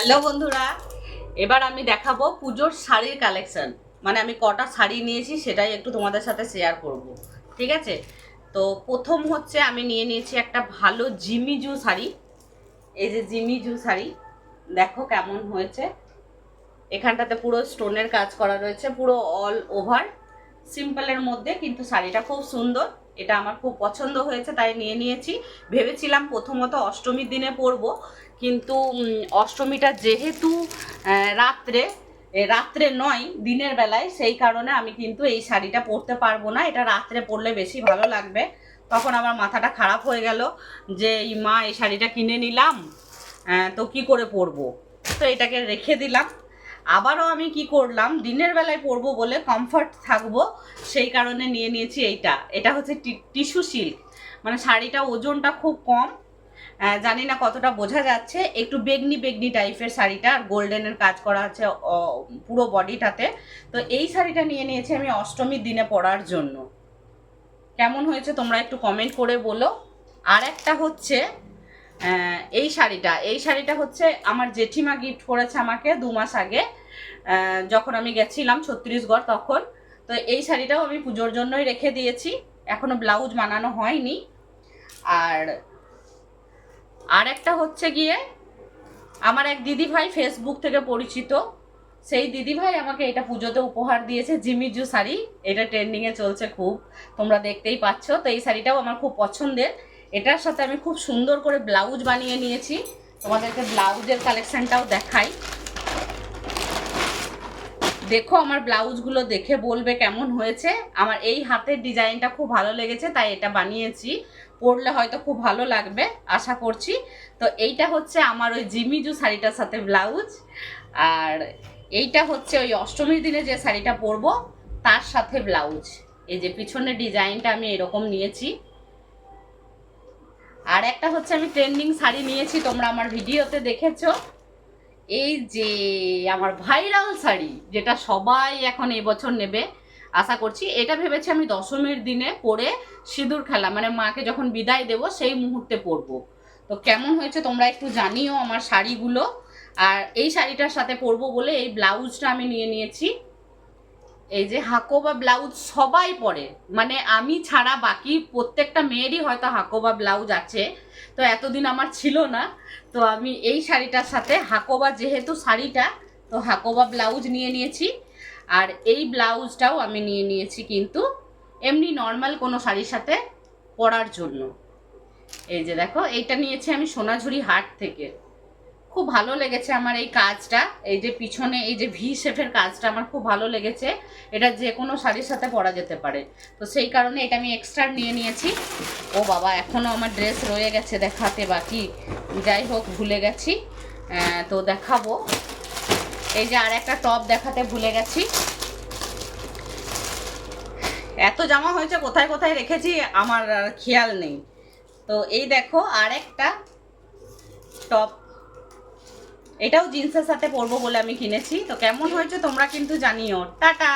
Hello বন্ধুরা, এবার আমি দেখাবো পুজোর শাড়ির কালেকশন মানে আমি কটা শাড়ি নিয়েছি সেটাই একটু তোমাদের সাথে শেয়ার করব, ঠিক আছে? তো প্রথম হচ্ছে আমি নিয়ে নিয়েছি একটা ভালো জিমিজু শাড়ি। এই যে জিমিজু শাড়ি, দেখো কেমন হয়েছে। এখানটাতে পুরো স্টোনের কাজ করা রয়েছে, পুরো অল ওভার সিম্পলের মধ্যে, কিন্তু শাড়িটা খুব সুন্দর। এটা আমার খুব পছন্দ হয়েছে, তাই নিয়ে নিয়েছি। ভেবেছিলাম প্রথমত অষ্টমীর দিনে পরব, কিন্তু অষ্টমীটা যেহেতু রাত্রে রাত্রে নয়, দিনের বেলায়, সেই কারণে আমি কিন্তু এই শাড়িটা পরতে পারব না। এটা রাত্রে পরলে বেশি ভালো লাগবে। তখন আমার মাথাটা খারাপ হয়ে গেল যে, এই মা, এই শাড়িটা কিনে নিলাম তো কি করে পরবো? তো এটাকে রেখে দিলাম। আবারও আমি কি করলাম? দিনের বেলায় পরবো বলে কমফর্ট থাকব, সেই কারণে নিয়ে নিয়েছি এইটা। এটা হচ্ছে টিস্যু সিল্ক মানে শাড়িটা ওজনটা খুব কম। জানি না কতটা বোঝা যাচ্ছে। একটু বেগনি বেগনি টাইপের শাড়িটা আর গোল্ডেনের কাজ করা আছে পুরো বডিটাতে তো এই শাড়িটা নিয়ে নিয়েছি আমি অষ্টমীর দিনে পরার জন্য। কেমন হয়েছে তোমরা একটু কমেন্ট করে বলো। আর একটা হচ্ছে এই শাড়িটা। এই শাড়িটা হচ্ছে আমার জেঠিমা গিফট করেছে আমাকে দু মাস আগে। যখন আমি গেছিলাম ছত্রিশগড় তখন। তো এই শাড়িটাও আমি পুজোর জন্যই রেখে দিয়েছি। এখনও ব্লাউজ বানানো হয়নি। আর আর একটা হচ্ছে গিয়ে আমার এক দিদি ভাই ফেসবুক থেকে পরিচিত। সেই দিদি ভাই আমাকে এটা পুজোতে উপহার দিয়েছে জিমিজু শাড়ি। এটা ট্রেন্ডিংয়ে চলছে খুব। তোমরা দেখতেই পাচ্ছ। তো এই শাড়িটাও আমার খুব পছন্দের। এটার সাথে আমি খুব সুন্দর করে ব্লাউজ বানিয়ে নিয়েছি। তোমাদেরকে ব্লাউজের কালেকশানটাও দেখাই। দেখো আমার ব্লাউজগুলো দেখে বলবে কেমন হয়েছে। আমার এই হাতের ডিজাইনটা খুব ভালো লেগেছে, তাই এটা বানিয়েছি। পরলে হয়তো খুব ভালো লাগবে, আশা করছি। তো এইটা হচ্ছে আমার ওই জিমিজু শাড়িটার সাথে ব্লাউজ। আর এইটা হচ্ছে ওই অষ্টমীর দিনে যে শাড়িটা পরবো, তার সাথে ব্লাউজ। এই যে পিছনের ডিজাইনটা আমি এরকম নিয়েছি। আর একটা হচ্ছে আমি ট্রেন্ডিং শাড়ি নিয়েছি, তোমরা আমার ভিডিওতে দেখেছ। এই যে আমার ভাইরাল শাড়ি, যেটা সবাই এখন এবছর নেবে, আশা করছি। এটা ভেবেছি আমি দশমীর দিনে পরে সিঁদুর খেলা মানে মাকে যখন বিদায় দেব, সেই মুহূর্তে পরবো। তো কেমন হয়েছে তোমরা একটু জানিও আমার শাড়িগুলো। আর এই শাড়িটার সাথে পরবো বলে এই ব্লাউজটা আমি নিয়ে নিয়েছি। এই যে হাকোবা ব্লাউজ সবাই পরে। মানে আমি ছাড়া বাকি প্রত্যেকটা মেয়েরই হয়তো হাকোবা ব্লাউজ আছে। তো এতদিন আমার ছিল না। তো আমি এই শাড়িটার সাথে হাকোবা যেহেতু শাড়িটা, তো হাকোবা ব্লাউজ নিয়ে নিয়েছি। আর এই ব্লাউজটাও আমি নিয়ে নিয়েছি কিন্তু এমনি নর্মাল কোনো শাড়ির সাথে পরার জন্য। এই যে দেখো, এইটা নিয়েছি আমি সোনাঝুরি হাট থেকে। খুব ভালো লেগেছে আমার এই কাজটা। এই যে পিছনে, এই যে ভি শেফের কাজটা আমার খুব ভালো লেগেছে। এটা যে কোনো শাড়ির সাথে পরা যেতে পারে। তো সেই কারণে এটা আমি এক্সট্রা নিয়ে নিয়েছি। ও বাবা এখনও আমার ড্রেস রয়ে গেছে দেখাতে বাকি। যাই হোক, ভুলে গেছি। তো দেখাবো। এই যে আর একটা টপ দেখাতে ভুলে গেছি। এত জামা হয়েছে কোথায় কোথায় রেখেছি আমার আর খেয়াল নেই। তো এই দেখো আর একটা টপ এটাও জিন্সের সাথে পরবো বলে আমি কিনেছি। তো কেমন হয়েছে তোমরা কিন্তু জানিও। টাটা!